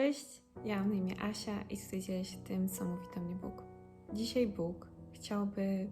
Cześć, ja mam na imię Asia i tutaj dzielę się tym, co mówi do mnie Bóg. Dzisiaj Bóg chciałby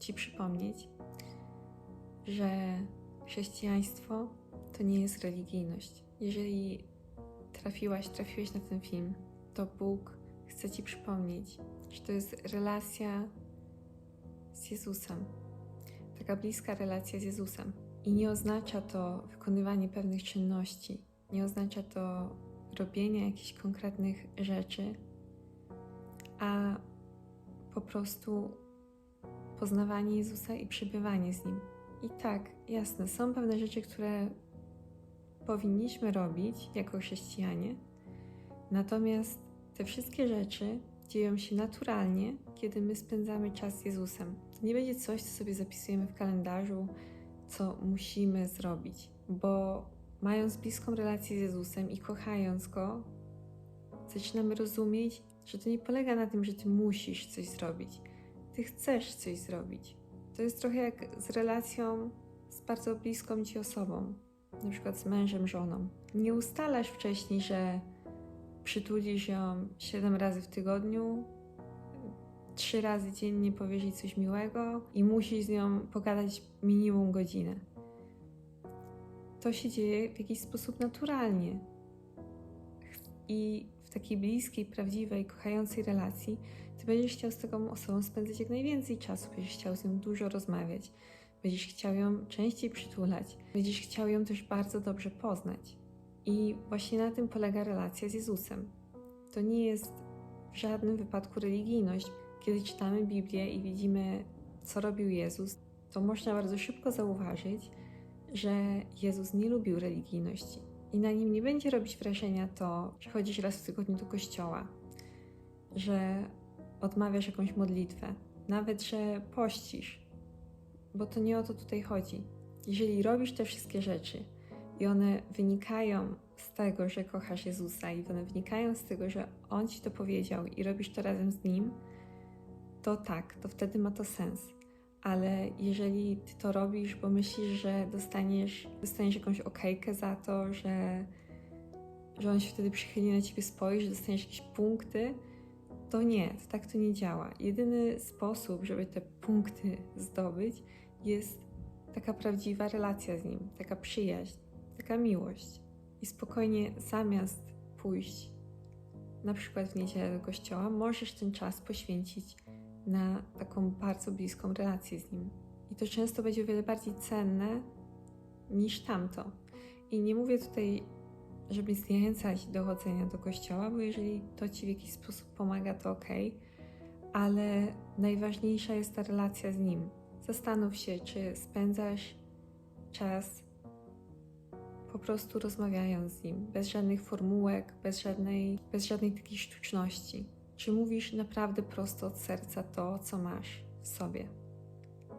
Ci przypomnieć, że chrześcijaństwo to nie jest religijność. Jeżeli trafiłaś, trafiłeś na ten film, to Bóg chce Ci przypomnieć, że to jest relacja z Jezusem. Taka bliska relacja z Jezusem. I nie oznacza to wykonywanie pewnych czynności, nie oznacza to robienia jakichś konkretnych rzeczy, a po prostu poznawanie Jezusa i przebywanie z Nim. I tak, jasne, są pewne rzeczy, które powinniśmy robić jako chrześcijanie, natomiast te wszystkie rzeczy dzieją się naturalnie, kiedy my spędzamy czas z Jezusem. To nie będzie coś, co sobie zapisujemy w kalendarzu, co musimy zrobić, bo mając bliską relację z Jezusem i kochając Go, zaczynamy rozumieć, że to nie polega na tym, że Ty musisz coś zrobić. Ty chcesz coś zrobić. To jest trochę jak z relacją z bardzo bliską Ci osobą, na przykład z mężem, żoną. Nie ustalasz wcześniej, że przytulisz ją 7 razy w tygodniu, trzy razy dziennie powiesz jej coś miłego i musisz z nią pogadać minimum godzinę to się dzieje w jakiś sposób naturalnie. I w takiej bliskiej, prawdziwej, kochającej relacji, ty będziesz chciał z taką osobą spędzać jak najwięcej czasu, będziesz chciał z nią dużo rozmawiać, będziesz chciał ją częściej przytulać, będziesz chciał ją też bardzo dobrze poznać. I właśnie na tym polega relacja z Jezusem. To nie jest w żadnym wypadku religijność. Kiedy czytamy Biblię i widzimy, co robił Jezus, to można bardzo szybko zauważyć, że Jezus nie lubił religijności i na nim nie będzie robić wrażenia to, że chodzisz raz w tygodniu do kościoła, że odmawiasz jakąś modlitwę, nawet że pościsz, bo to nie o to tutaj chodzi. Jeżeli robisz te wszystkie rzeczy i one wynikają z tego, że kochasz Jezusa i one wynikają z tego, że On ci to powiedział i robisz to razem z Nim, to tak, to wtedy ma to sens ale jeżeli ty to robisz, bo myślisz, że dostaniesz, dostaniesz jakąś okejkę za to, że, że on się wtedy przychyli na ciebie spojrzy, dostaniesz jakieś punkty, to nie, to tak to nie działa. Jedyny sposób, żeby te punkty zdobyć, jest taka prawdziwa relacja z nim, taka przyjaźń, taka miłość. I spokojnie zamiast pójść na przykład w niedzielę do kościoła, możesz ten czas poświęcić na taką bardzo bliską relację z Nim. I to często będzie o wiele bardziej cenne niż tamto. I nie mówię tutaj, żeby zniechęcać do chodzenia do kościoła, bo jeżeli to Ci w jakiś sposób pomaga, to ok, ale najważniejsza jest ta relacja z Nim. Zastanów się, czy spędzasz czas po prostu rozmawiając z Nim, bez żadnych formułek, bez żadnej, bez żadnej takiej sztuczności czy mówisz naprawdę prosto od serca to, co masz w sobie?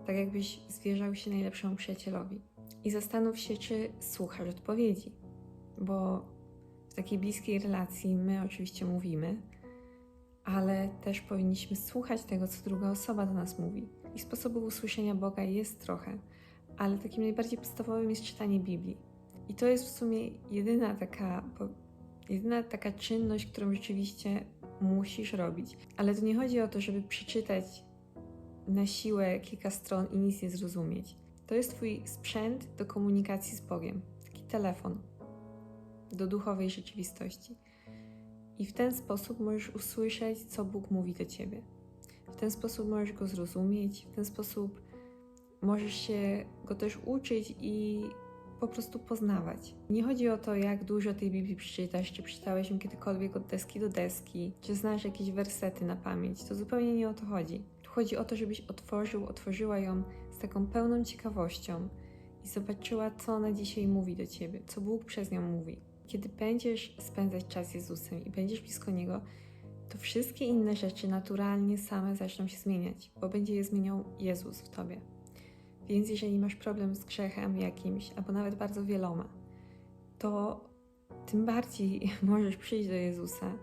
Tak jakbyś zwierzał się najlepszemu przyjacielowi. I zastanów się, czy słuchasz odpowiedzi, bo w takiej bliskiej relacji my oczywiście mówimy, ale też powinniśmy słuchać tego, co druga osoba do nas mówi. I sposobów usłyszenia Boga jest trochę, ale takim najbardziej podstawowym jest czytanie Biblii. I to jest w sumie jedyna taka, jedyna taka czynność, którą rzeczywiście musisz robić. Ale to nie chodzi o to, żeby przeczytać na siłę kilka stron i nic nie zrozumieć. To jest Twój sprzęt do komunikacji z Bogiem, taki telefon do duchowej rzeczywistości. I w ten sposób możesz usłyszeć, co Bóg mówi do Ciebie. W ten sposób możesz go zrozumieć, w ten sposób możesz się go też uczyć i po prostu poznawać. Nie chodzi o to, jak dużo tej Biblii przeczytasz, czy przeczytałeś ją kiedykolwiek od deski do deski, czy znasz jakieś wersety na pamięć. To zupełnie nie o to chodzi. Tu chodzi o to, żebyś otworzył, otworzyła ją z taką pełną ciekawością i zobaczyła, co ona dzisiaj mówi do ciebie, co Bóg przez nią mówi. Kiedy będziesz spędzać czas z Jezusem i będziesz blisko Niego, to wszystkie inne rzeczy naturalnie same zaczną się zmieniać, bo będzie je zmieniał Jezus w tobie. Więc jeżeli masz problem z grzechem jakimś, albo nawet bardzo wieloma, to tym bardziej możesz przyjść do Jezusa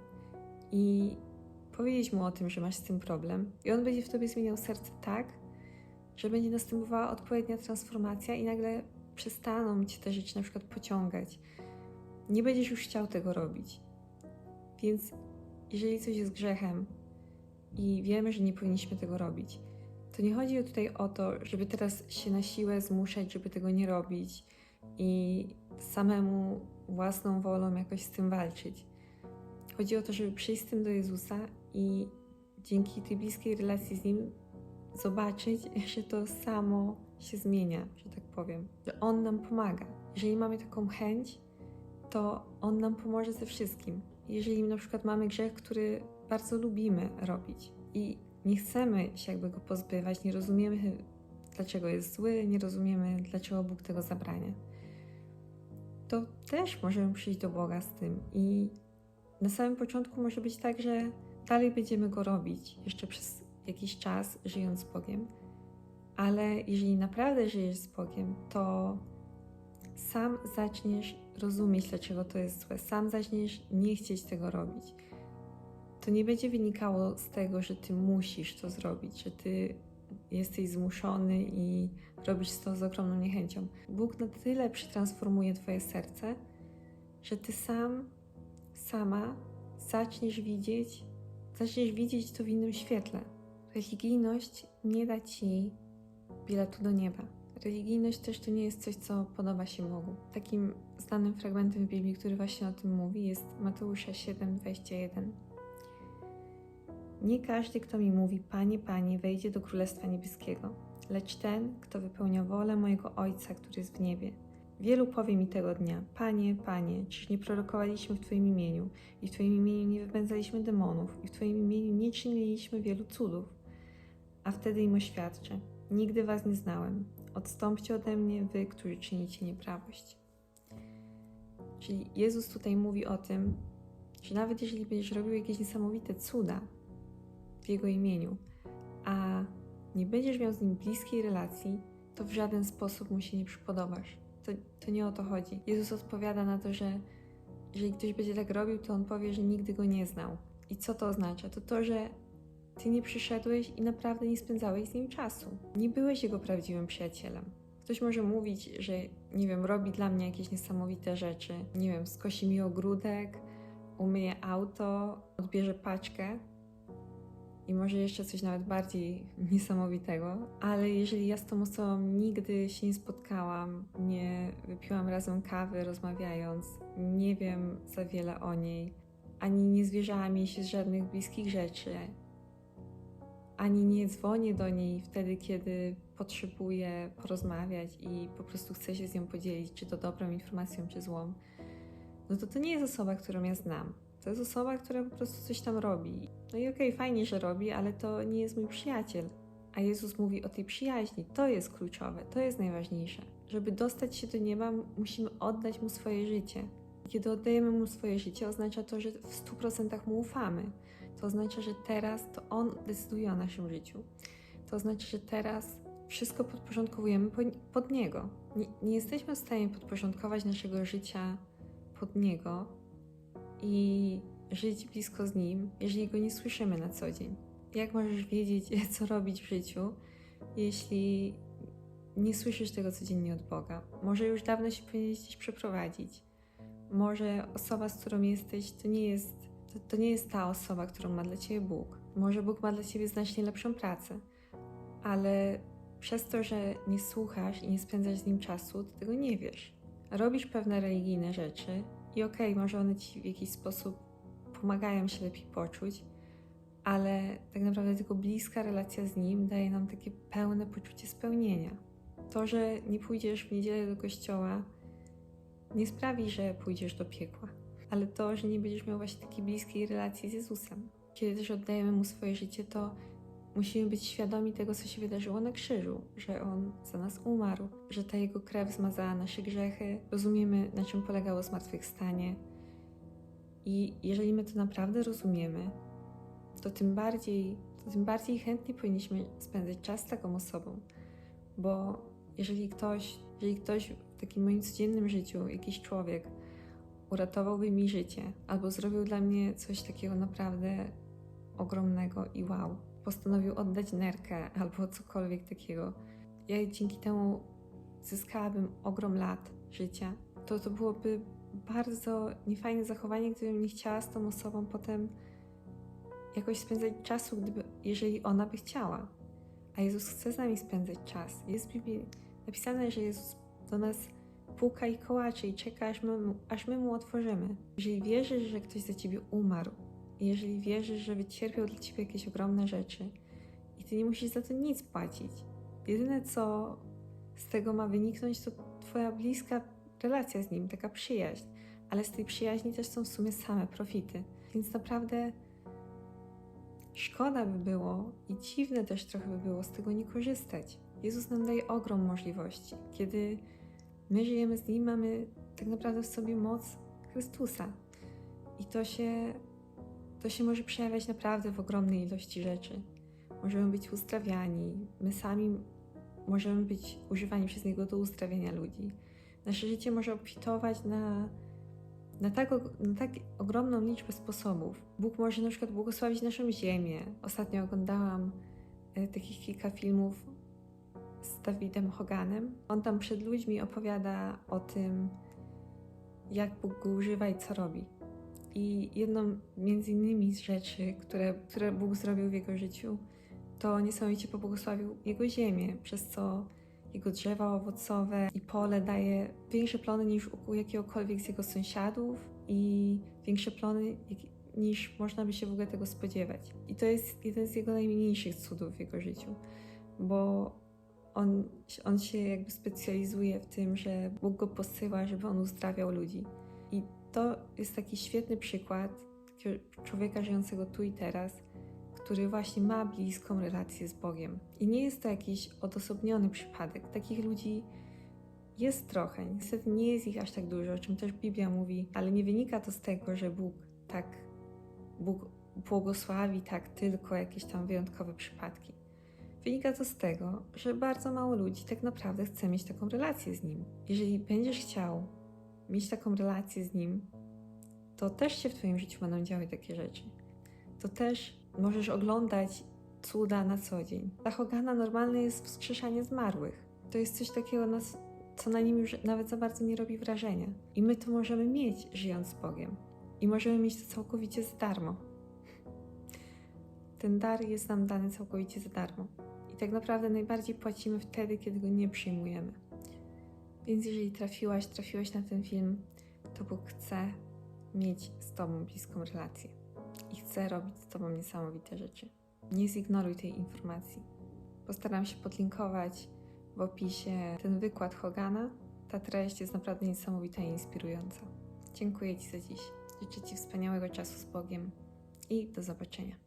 i powiedzieć mu o tym, że masz z tym problem, i on będzie w tobie zmieniał serce tak, że będzie następowała odpowiednia transformacja i nagle przestaną cię te rzeczy na przykład pociągać. Nie będziesz już chciał tego robić. Więc jeżeli coś jest grzechem i wiemy, że nie powinniśmy tego robić, to nie chodzi tutaj o to, żeby teraz się na siłę zmuszać, żeby tego nie robić i samemu własną wolą jakoś z tym walczyć. Chodzi o to, żeby przyjść z tym do Jezusa i dzięki tej bliskiej relacji z Nim zobaczyć, że to samo się zmienia, że tak powiem. Że On nam pomaga. Jeżeli mamy taką chęć, to On nam pomoże ze wszystkim. Jeżeli na przykład mamy grzech, który bardzo lubimy robić i nie chcemy się jakby go pozbywać, nie rozumiemy, dlaczego jest zły, nie rozumiemy, dlaczego Bóg tego zabrania, to też możemy przyjść do Boga z tym. I na samym początku może być tak, że dalej będziemy go robić jeszcze przez jakiś czas, żyjąc z Bogiem, ale jeżeli naprawdę żyjesz z Bogiem, to sam zaczniesz rozumieć, dlaczego to jest złe, sam zaczniesz nie chcieć tego robić. To nie będzie wynikało z tego, że ty musisz to zrobić, że ty jesteś zmuszony i robisz to z ogromną niechęcią. Bóg na tyle przetransformuje Twoje serce, że Ty sam, sama zaczniesz widzieć, zaczniesz widzieć to w innym świetle. Religijność nie da Ci biletu do nieba. Religijność też to nie jest coś, co podoba się Bogu. Takim znanym fragmentem w Biblii, który właśnie o tym mówi, jest Mateusza 7:21. Nie każdy, kto mi mówi, Panie, Panie, wejdzie do Królestwa Niebieskiego, lecz ten, kto wypełnia wolę mojego Ojca, który jest w niebie. Wielu powie mi tego dnia, Panie, Panie, czyż nie prorokowaliśmy w Twoim imieniu i w Twoim imieniu nie wypędzaliśmy demonów i w Twoim imieniu nie czyniliśmy wielu cudów? A wtedy im oświadczę, nigdy Was nie znałem, odstąpcie ode mnie, Wy, którzy czynicie nieprawość. Czyli Jezus tutaj mówi o tym, że nawet jeżeli będziesz robił jakieś niesamowite cuda w Jego imieniu, a nie będziesz miał z Nim bliskiej relacji, to w żaden sposób Mu się nie przypodobasz. To, to nie o to chodzi. Jezus odpowiada na to, że jeżeli ktoś będzie tak robił, to On powie, że nigdy Go nie znał. I co to oznacza? To to, że Ty nie przyszedłeś i naprawdę nie spędzałeś z Nim czasu. Nie byłeś Jego prawdziwym przyjacielem. Ktoś może mówić, że nie wiem, robi dla mnie jakieś niesamowite rzeczy. Nie wiem, skosi mi ogródek, umyje auto, odbierze paczkę i może jeszcze coś nawet bardziej niesamowitego, ale jeżeli ja z tą osobą nigdy się nie spotkałam, nie wypiłam razem kawy rozmawiając, nie wiem za wiele o niej, ani nie zwierzałam jej się z żadnych bliskich rzeczy, ani nie dzwonię do niej wtedy, kiedy potrzebuję porozmawiać i po prostu chcę się z nią podzielić, czy to dobrą informacją, czy złą, no to to nie jest osoba, którą ja znam. To jest osoba, która po prostu coś tam robi. No i okej, okay, fajnie, że robi, ale to nie jest mój przyjaciel. A Jezus mówi o tej przyjaźni. To jest kluczowe, to jest najważniejsze. Żeby dostać się do nieba, musimy oddać mu swoje życie. Kiedy oddajemy mu swoje życie, oznacza to, że w 100% mu ufamy. To oznacza, że teraz to on decyduje o naszym życiu. To oznacza, że teraz wszystko podporządkowujemy pod niego. Nie, nie jesteśmy w stanie podporządkować naszego życia pod niego, i żyć blisko z nim, jeżeli go nie słyszymy na co dzień? Jak możesz wiedzieć, co robić w życiu, jeśli nie słyszysz tego codziennie od Boga? Może już dawno się powinieneś gdzieś przeprowadzić. Może osoba, z którą jesteś, to nie jest, to, to nie jest ta osoba, którą ma dla ciebie Bóg. Może Bóg ma dla ciebie znacznie lepszą pracę, ale przez to, że nie słuchasz i nie spędzasz z nim czasu, ty tego nie wiesz. Robisz pewne religijne rzeczy, i okej, okay, może one ci w jakiś sposób pomagają się lepiej poczuć, ale tak naprawdę tylko bliska relacja z nim daje nam takie pełne poczucie spełnienia. To, że nie pójdziesz w niedzielę do kościoła, nie sprawi, że pójdziesz do piekła, ale to, że nie będziesz miał właśnie takiej bliskiej relacji z Jezusem. Kiedy też oddajemy mu swoje życie, to musimy być świadomi tego, co się wydarzyło na krzyżu, że On za nas umarł, że ta Jego krew zmazała nasze grzechy, rozumiemy, na czym polegało zmartwychwstanie. I jeżeli my to naprawdę rozumiemy, to tym bardziej, to tym bardziej chętnie powinniśmy spędzać czas z taką osobą, bo jeżeli ktoś, jeżeli ktoś w takim moim codziennym życiu, jakiś człowiek uratowałby mi życie albo zrobił dla mnie coś takiego naprawdę ogromnego i wow, postanowił oddać nerkę albo cokolwiek takiego, ja dzięki temu zyskałabym ogrom lat życia, to to byłoby bardzo niefajne zachowanie, gdybym nie chciała z tą osobą potem jakoś spędzać czasu, gdyby, jeżeli ona by chciała. A Jezus chce z nami spędzać czas. Jest w Biblii napisane, że Jezus do nas puka i kołacze i czeka, aż my, aż my mu otworzymy. Jeżeli wierzysz, że ktoś za ciebie umarł, jeżeli wierzysz, że wycierpiał dla ciebie jakieś ogromne rzeczy i ty nie musisz za to nic płacić, jedyne co z tego ma wyniknąć, to twoja bliska relacja z nim, taka przyjaźń. Ale z tej przyjaźni też są w sumie same profity. Więc naprawdę szkoda by było i dziwne też trochę by było z tego nie korzystać. Jezus nam daje ogrom możliwości. Kiedy my żyjemy z Nim, mamy tak naprawdę w sobie moc Chrystusa. I to się, to się może przejawiać naprawdę w ogromnej ilości rzeczy. Możemy być uzdrawiani, my sami możemy być używani przez Niego do uzdrawiania ludzi. Nasze życie może obfitować na, na, tak, na tak ogromną liczbę sposobów. Bóg może na przykład błogosławić naszą ziemię. Ostatnio oglądałam e, takich kilka filmów z Dawidem Hoganem. On tam przed ludźmi opowiada o tym, jak Bóg go używa i co robi. I jedną między innymi z rzeczy, które, które Bóg zrobił w jego życiu, to niesamowicie pobłogosławił jego ziemię, przez co jego drzewa owocowe i pole daje większe plony niż u jakiegokolwiek z jego sąsiadów i większe plony niż można by się w ogóle tego spodziewać. I to jest jeden z jego najmniejszych cudów w jego życiu, bo on, on się jakby specjalizuje w tym, że Bóg go posyła, żeby on uzdrawiał ludzi. To jest taki świetny przykład człowieka żyjącego tu i teraz, który właśnie ma bliską relację z Bogiem. I nie jest to jakiś odosobniony przypadek. Takich ludzi jest trochę. Niestety nie jest ich aż tak dużo, o czym też Biblia mówi, ale nie wynika to z tego, że Bóg tak Bóg błogosławi tak tylko jakieś tam wyjątkowe przypadki. Wynika to z tego, że bardzo mało ludzi tak naprawdę chce mieć taką relację z Nim. Jeżeli będziesz chciał mieć taką relację z Nim, to też się w Twoim życiu będą działy takie rzeczy. To też możesz oglądać cuda na co dzień. Dla Hogana normalne jest wskrzeszanie zmarłych. To jest coś takiego, co na nim już nawet za bardzo nie robi wrażenia. I my to możemy mieć, żyjąc z Bogiem. I możemy mieć to całkowicie za darmo. Ten dar jest nam dany całkowicie za darmo. I tak naprawdę najbardziej płacimy wtedy, kiedy go nie przyjmujemy. Więc jeżeli trafiłaś, trafiłeś na ten film, to Bóg chce mieć z Tobą bliską relację i chce robić z Tobą niesamowite rzeczy. Nie zignoruj tej informacji. Postaram się podlinkować w opisie ten wykład Hogana. Ta treść jest naprawdę niesamowita i inspirująca. Dziękuję Ci za dziś. Życzę Ci wspaniałego czasu z Bogiem i do zobaczenia.